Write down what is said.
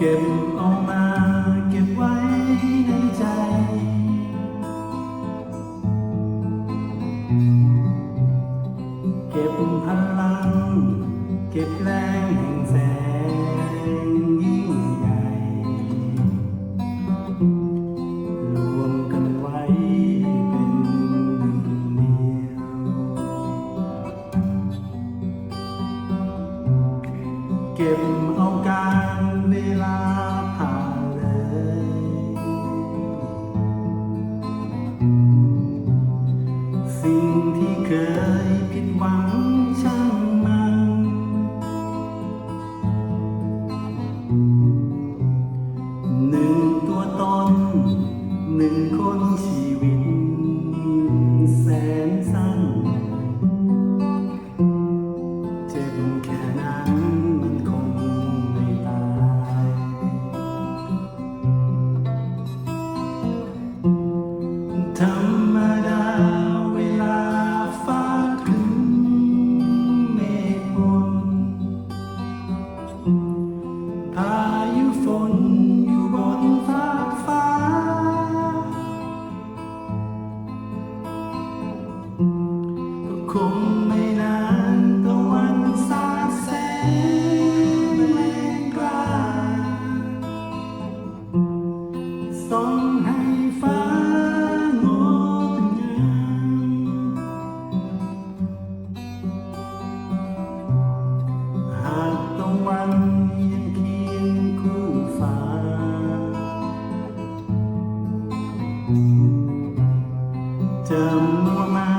เก็บเอามาเก็บไว้ในใจ เก็บพลัง เก็บแรงแห่งแสงยิ่งใหญ่ รวมกันไว้เป็นหนึ่งเดียว เก็บ ธรรมดาเวลาฟ้าครึ้มเมฆมนพายุฝนอยู่บนฟากฟ้า ก็คงไม่นานตะวันสาดแสงแรงกล้าสอง ตะวันยังเคียงคู่ฟ้าจอมอง